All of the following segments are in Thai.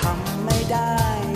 ทำไม่ได้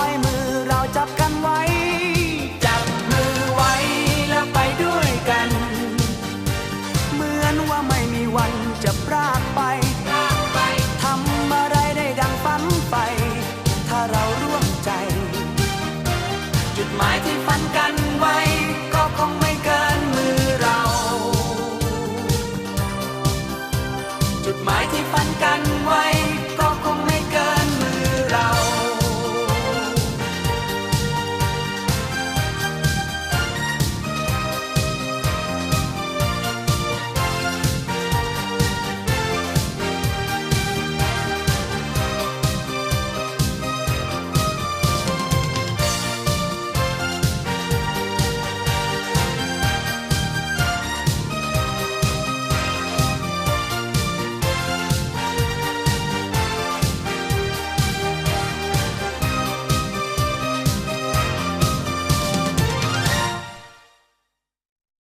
ย วันจะพรากไป